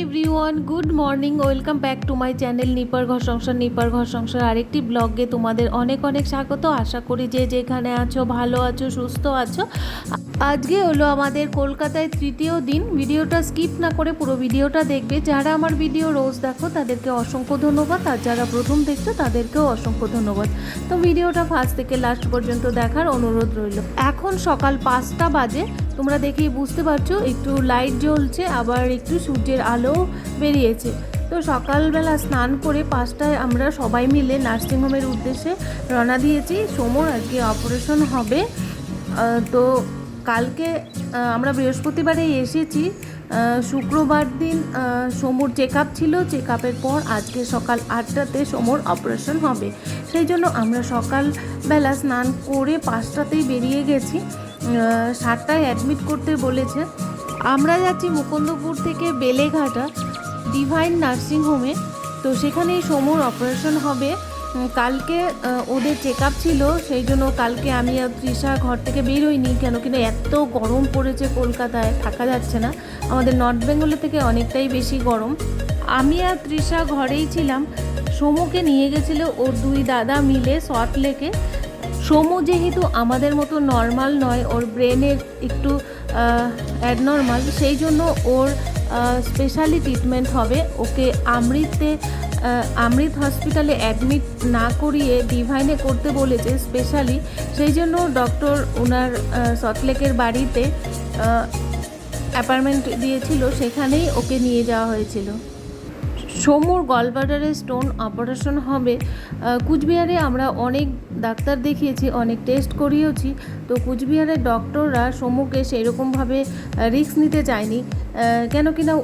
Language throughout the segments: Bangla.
everyone. Everyone good morning welcome back to my channel নিপার ঘর সংসার নিপার ঘর সংসার আরেকটি ব্লগে তোমাদের অনেক অনেক স্বাগত। আশা করি যে যেখানে আছো, ভালো আছো, সুস্থ আছো। আজকে হলো আমাদের কলকাতায় তৃতীয় দিন। ভিডিওটা স্কিপ না করে পুরো ভিডিওটা দেখবে। যারা আমার ভিডিও রোজ দেখো, তাদেরকে অসংখ্য ধন্যবাদ। আর যারা প্রথম দেখছ, তাদেরকেও অসংখ্য ধন্যবাদ। তো ভিডিওটা ফার্স্ট থেকে লাস্ট পর্যন্ত দেখার অনুরোধ রইল। এখন সকাল পাঁচটা বাজে। তোমরা দেখেই বুঝতে পারছ, একটু লাইট জ্বলছে, আবার একটু সূর্যের আলো বেরিয়েছে। তো সকালবেলা স্নান করে পাঁচটায় আমরা সবাই মিলে নার্সিংহোমের উদ্দেশ্যে রওনা দিয়েছি। সোমর আজকে অপারেশন হবে। তো কালকে আমরা বৃহস্পতিবারে এসেছি। শুক্রবার দিন সোমর চেক আপ ছিল। চেক আপের পর আজকে সকাল আটটাতে সোমর অপারেশন হবে। সেই জন্য আমরা সকালবেলা স্নান করে পাঁচটাতেই বেরিয়ে গেছি। সাতটায় অ্যাডমিট করতে বলেছে। আমরা যাচ্ছি মুকুন্দপুর থেকে বেলেঘাটা। ডিভাইন নার্সিং হোমে তো সেখানেই সোমর অপারেশন হবে। কালকে ওদের চেক আপ ছিল, সেই জন্য কালকে আমি আর তৃষা ঘর থেকে বেরোইনি কেন কিনা এত গরম পড়েছে কলকাতায়, থাকা যাচ্ছে না। আমাদের নর্থ বেঙ্গলের থেকে অনেকটাই বেশি গরম। আমি আর তৃষা ঘরেই ছিলাম। সমুকে নিয়ে গেছিল ওর দুই দাদা মিলে সল্ট লেকে সমু যেহেতু আমাদের মতো নর্মাল নয়, ওর ব্রেনের একটু অ্যাডনর্মাল সেই জন্য ওর স্পেশালি ট্রিটমেন্ট হবে। ওকে আমৃতে আমৃত হসপিটালে অ্যাডমিট না করিয়ে ডিভাইনে করতে বলেছে স্পেশালি সেই জন্য ডক্টর ওনার সটলেকের বাড়িতে অ্যাপার্টমেন্ট দিয়েছিল। সেখানেই ওকে নিয়ে যাওয়া হয়েছিল। সমুর গলবাডারে স্টোন অপারেশন হবে। কুচবিহারে আমরা অনেক ডাক্তার দেখিয়েছি, অনেক টেস্ট করিয়েছি। তো কুচবিহারের ডক্টররা সমুকে সেরকমভাবে রিস্ক নিতে চায়নি। কেন কিনা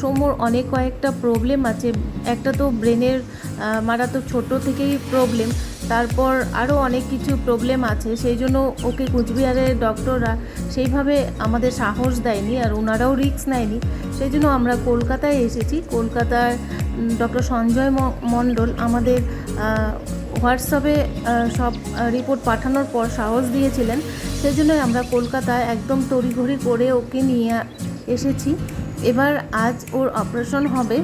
সমুর অনেক কয়েকটা প্রবলেম আছে। একটা তো ব্রেনের মারাত্মক ছোট থেকেই প্রবলেম তারপর আরও অনেক কিছু প্রবলেম আছে সেই জন্য ওকে কুচবিহারের ডক্টররা সেইভাবে আমাদের সাহস দেয়নি আর ওনারাও রিস্ক নেয়নি। সেই জন্য আমরা কলকাতায় এসেছি। কলকাতার ডক্টর সঞ্জয় মণ্ডল আমাদের হোয়াটসঅ্যাপে সব রিপোর্ট পাঠানোর পর সাহস দিয়েছিলেন। সেই জন্য আমরা কলকাতায় একদম তড়িঘড়ি করে ওকে নিয়ে এসেছি। এবার আজ ওর অপারেশন হবে।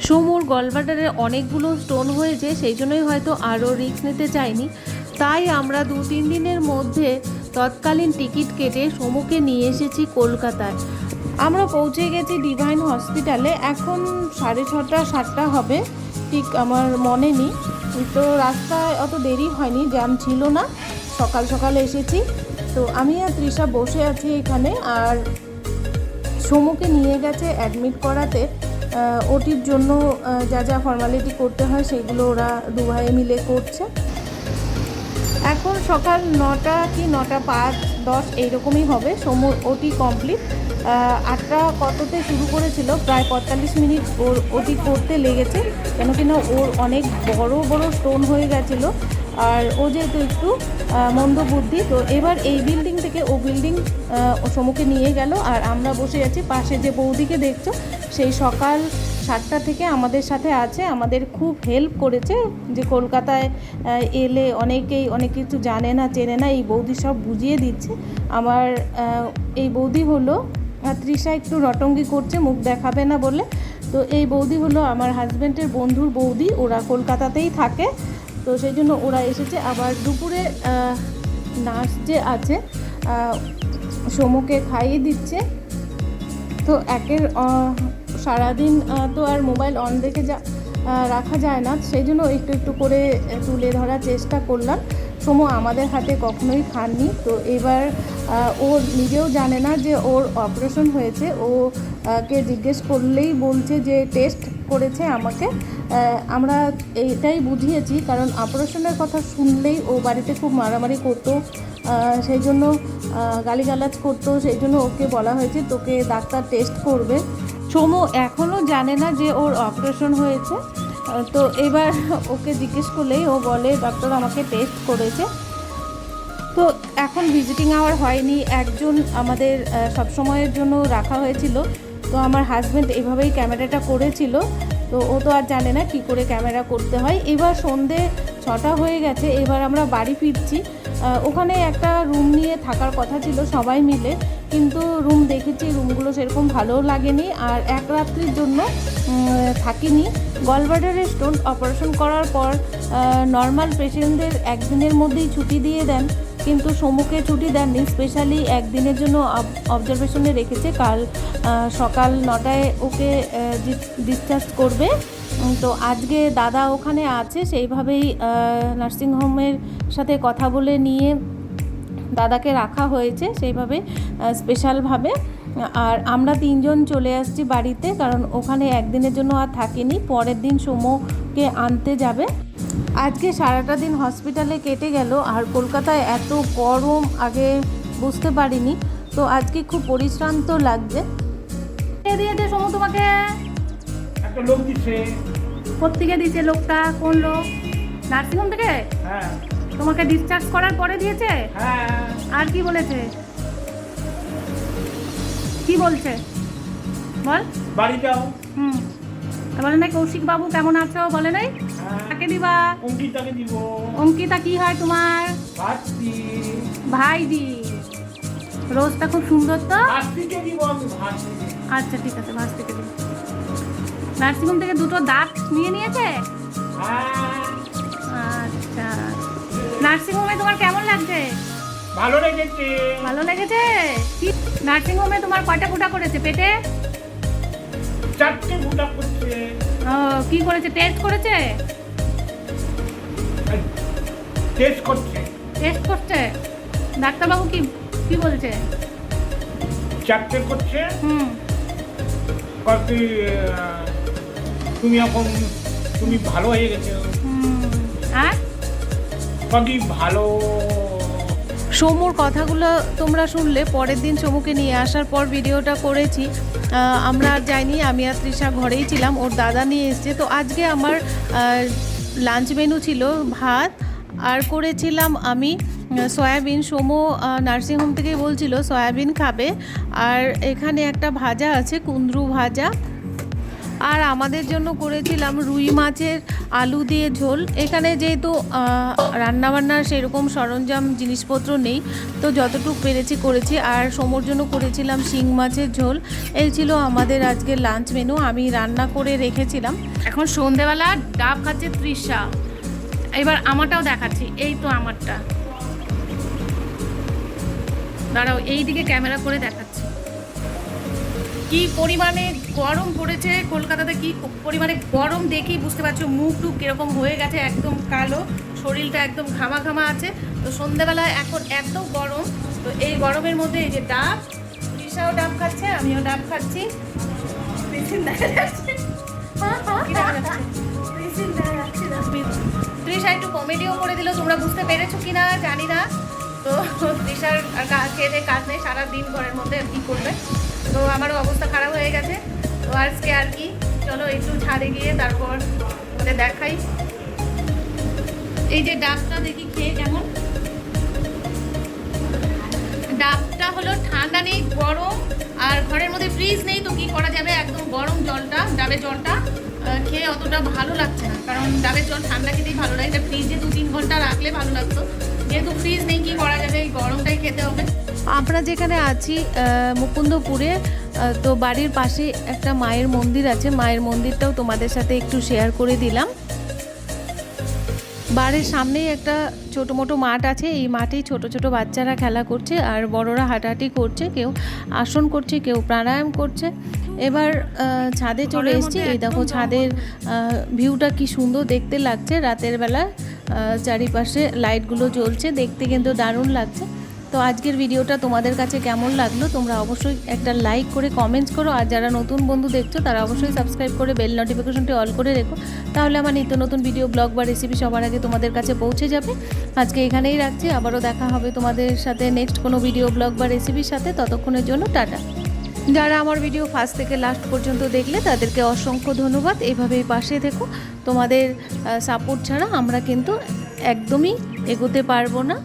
সমুর গলবাটারে অনেকগুলো স্টোন হয়েছে, সেই জন্যই হয়তো আরও রিস্ক নিতে চাইনি। তাই আমরা দু তিন দিনের মধ্যে তৎকালীন টিকিট কেটে সমুকে নিয়ে এসেছি কলকাতায়। আমরা পৌঁছে গেছি ডিভাইন হসপিটালে এখন সাড়ে ছটা, সাতটা হবে। ঠিক আমার মনে নেই। তো রাস্তায় অত দেরি হয়নি জ্যাম ছিল না। সকাল সকাল এসেছি। তো আমি আর তৃষা বসে আছি এখানে। আর সমুকে নিয়ে গেছে অ্যাডমিট করাতে ওটির জন্য যা যা ফর্মালিটি করতে হয় সেগুলো ওরা দু ভাই মিলে করছে। এখন সকাল নটা কি নটা পাঁচ দশ এইরকমই হবে, সমু ওটি কমপ্লিট আটটা কততে শুরু করেছিল? প্রায় পঁয়তাল্লিশ মিনিট ওর ওটি করতে লেগেছে কেন কিনা ওর অনেক বড় বড় স্টোন হয়ে গেছিল। আর ও যেহেতু একটু মন্দ বুদ্ধি, তো এবার এই বিল্ডিং থেকে ও বিল্ডিং সমুখে নিয়ে গেল। আর আমরা বসে আছি, পাশে যে বৌদিকে দেখছ, সেই সকাল সাতটা থেকে আমাদের সাথে আছে, আমাদের খুব হেল্প করেছে যে কলকাতায় এলে অনেকেই অনেক কিছু জানে না, চেনে না, এই বৌদি সব বুঝিয়ে দিচ্ছে। আমার এই বৌদি হলো তৃষা একটু রটঙ্গি করছে, মুখ দেখাবে না বলে। তো এই বৌদি হলো আমার হাজব্যান্ডের বন্ধুর বৌদি, ওরা কলকাতাতেই থাকে। তো সেই জন্য ওরা এসেছে। আবার দুপুরে নার্স যে আছে সমুকে খাইয়ে দিচ্ছে। তো একের সারাদিন তো আর মোবাইল অন রেখে যা রাখা যায় না। সেই জন্য একটু একটু করে তুলে ধরার চেষ্টা করলাম। সমু আমাদের হাতে কখনোই খাননি। তো এবার ও নিজেও জানে না যে ওর অপারেশন হয়েছে। ও কে জিজ্ঞেস করলেই বলছে যে টেস্ট করেছে আমাকে। আমরা এটাই বুঝিয়েছি, কারণ অপারেশনের কথা শুনলেই ও বাড়িতে খুব মারামারি করতো সেই জন্য গালিগালাজ করতো, সেই জন্য ওকে বলা হয়েছে, তোকে ডাক্তার টেস্ট করবে। সোমু এখনও জানে না যে ওর অপারেশন হয়েছে। তো এবার ওকে জিজ্ঞেস করলেই ও বলে, ডাক্তার আমাকে টেস্ট করেছে। তো এখন ভিজিটিং আওয়ার হয়নি। একজন আমাদের সব সময়ের জন্য রাখা হয়েছিল। তো আমার হাজব্যান্ড এভাবেই ক্যামেরাটা করেছিল, তো ও তো আর জানে না কি করে ক্যামেরা করতে হয়। এবার সন্ধে ছটা হয়ে গেছে, এবার আমরা বাড়ি ফিরছি। ওখানে একটা রুম নিয়ে থাকার কথা ছিল সবাই মিলে, কিন্তু রুম দেখেছি রুমগুলো সেরকম ভালোও লাগেনি। আর এক রাত্রির জন্য থাকিনি। গলবার্ডারের স্টোন অপারেশন করার পর নর্মাল পেশেন্টদের একদিনের মধ্যেই ছুটি দিয়ে দেন। কিন্তু সমুকে ছুটি দেননি। স্পেশালি একদিনের জন্য অবজারভেশনে রেখেছে। কাল সকাল নটায় ওকে ডিসচার্জ করবে। তো আজকে দাদা ওখানে আছে। সেইভাবেই নার্সিংহোমের সাথে কথা বলে নিয়ে দাদাকে রাখা হয়েছে। সেইভাবে স্পেশালভাবে আর আমরা তিনজন চলে আসছি বাড়িতে। কারণ ওখানে একদিনের জন্য আর থাকিনি। পরের দিন সোমকে আনতে যাবে। আজকে সারাটা দিন হসপিটালে কেটে গেল আর কলকাতায় এত গরম আগে বুঝতে পারিনি। তো আজকে খুব পরিশ্রান্ত লাগছে। কে দিয়েছে সমু তোমাকে? কোথেকে দিয়েছে লোকটা? কোন লোক? নার্সিংহোম থেকে? হ্যাঁ। তোমাকে ডিসচার্জ করার পরে দিয়েছে? হ্যাঁ। আর কি বলেছে? কি বলছে? বল। বাড়ি যাও। হুম। বলে নাই কৌশিক বাবু কেমন আছো? বলে নাই? হ্যাঁ। কাকে দিবা? অঙ্কিতাকে দিব। অঙ্কিতা কি হয় তোমার? ভাস্তি। ভাইজি রোজটা খুব সুন্দর তো? ভাস্তিকে দিব আচ্ছা ঠিক আছে ভাস থেকে নার্সিংহোম থেকে দুটো দাঁত নিয়ে নিয়েছে? হ্যাঁ। আচ্ছা। নার্সিংহোমে তোমার কেমন লাগছে? ভালো লেগেছে। ভালো লেগেছে? কি? নার্সিংহোমে তোমার কয়টা ফুটা করেছে? পেটে? চারটে ফুটা করছে কি করেছে? টেস্ট করেছে? টেস্ট করছে। টেস্ট করছে? ডাক্তারবাবু কি কি বলছে? চারটে করছে। হুম। কয়েকটি তুমি এখন তুমি ভালো হয়ে গেছো। হুম। আর? কয়েকটি ভালো সমুর কথাগুলো তোমরা শুনলে, পরের দিন সমুকে নিয়ে আসার পর ভিডিওটা করেছি। আমরা আর যাইনি, আমি আর তৃষা ঘরেই ছিলাম, ওর দাদা নিয়ে এসছে। তো আজকে আমার লাঞ্চ মেনু ছিল ভাত, আর করেছিলাম আমি সয়াবিন। সমু নার্সিংহোম থেকে বলছিল, সয়াবিন খাবে। আর এখানে একটা ভাজা আছে কুন্দ্রু ভাজা। আর আমাদের জন্য করেছিলাম রুই মাছের আলু দিয়ে ঝোল। এখানে যেহেতু রান্নাবান্নার সেরকম সরঞ্জাম, জিনিসপত্র নেই, তো যতটুকু পেরেছি করেছি। আর সমোর জন্য করেছিলাম শিং মাছের ঝোল। এই ছিল আমাদের আজকে লাঞ্চ মেনু আমি রান্না করে রেখেছিলাম। এখন সন্ধেবেলা ডাব খাচ্ছে তৃষা। এবার আমারটাও দেখাচ্ছি। এই তো আমারটা। দাঁড়াও এই দিকে ক্যামেরা করে দেখাচ্ছি। কি পরিমাণে গরম পড়েছে? কলকাতাতে কি পরিমাণে গরম দেখি বুঝতে পারছ মুখ টুক কীরকম হয়ে গেছে একদম কালো শরীরটা একদম ঘামা ঘামা আছে। তো সন্ধেবেলা এখন এত গরম তো এই গরমের মধ্যে এই যে ডাব তৃষাও ডাব খাচ্ছে আমিও ডাব খাচ্ছি। কি দেখা যাচ্ছে? তৃষা একটু কমেডিও করে দিল তোমরা বুঝতে পেরেছ কিনা জানি না। তো তৃষার খেয়ে কাজ নেই সারাদিন ঘরের মধ্যে কি করবে। তো আমারও হয়ে গেছে। তো আজকে আর কি, চলো একটু ছাদে গিয়ে তারপর ওদের দেখাই। এই যে ডাবটা দেখি খেয়ে কেমন? ডাবটা হলো ঠান্ডা নেই, গরম, আর ঘরের মধ্যে ফ্রিজ নেই, তো কি করা যাবে? একদম গরম জলটা, ডাবের জলটা খেয়ে অতটা ভালো লাগছে না। কারণ ডাবের জল ঠান্ডা খেতেই ভালো লাগে। ফ্রিজে দু তিন ঘণ্টা রাখলে ভালো লাগতো। যেহেতু ফ্রিজ নেই কি করা যাবে? এই গরমটাই খেতে হবে। আমরা যেখানে আছি মুকুন্দপুরে তো বাড়ির পাশে একটা মায়ের মন্দির আছে। মায়ের মন্দিরটাও তোমাদের সাথে একটু শেয়ার করে দিলাম। বাড়ির সামনেই একটা ছোটো মোটো মাঠ আছে। এই মাঠেই ছোট ছোট বাচ্চারা খেলা করছে আর বড়রা হাঁটাহাঁটি করছে। কেউ আসন করছে কেউ প্রাণায়াম করছে। এবার ছাদে চলে এসেছি। এই দেখো ছাদের ভিউটা কি সুন্দর দেখতে লাগছে। রাতের বেলা চারিপাশে লাইটগুলো জ্বলছে, দেখতে কিন্তু দারুণ লাগছে। তো আজকের ভিডিওটা তোমাদের কাছে কেমন লাগল? তোমরা অবশ্যই একটা লাইক করে কমেন্টস করো, আর যারা নতুন বন্ধু দেখছ, তারা অবশ্যই সাবস্ক্রাইব করে বেল নোটিফিকেশনটি অল করে রেখো। তাহলে আমার নিত্য নতুন ভিডিও ব্লগ বা রেসিপি সবার আগে তোমাদের কাছে পৌঁছে যাবে। আজকে এখানেই রাখছি, আবারও দেখা হবে তোমাদের সাথে নেক্সট কোনো ভিডিও ব্লগ বা রেসিপির সাথে। ততক্ষণের জন্য টাটা। যারা আমার ভিডিও ফার্স্ট থেকে লাস্ট পর্যন্ত দেখলে, তাদেরকে অসংখ্য ধন্যবাদ। এভাবেই পাশে থেকো। তোমাদের সাপোর্ট ছাড়া আমরা কিন্তু একদমই এগোতে পারব না।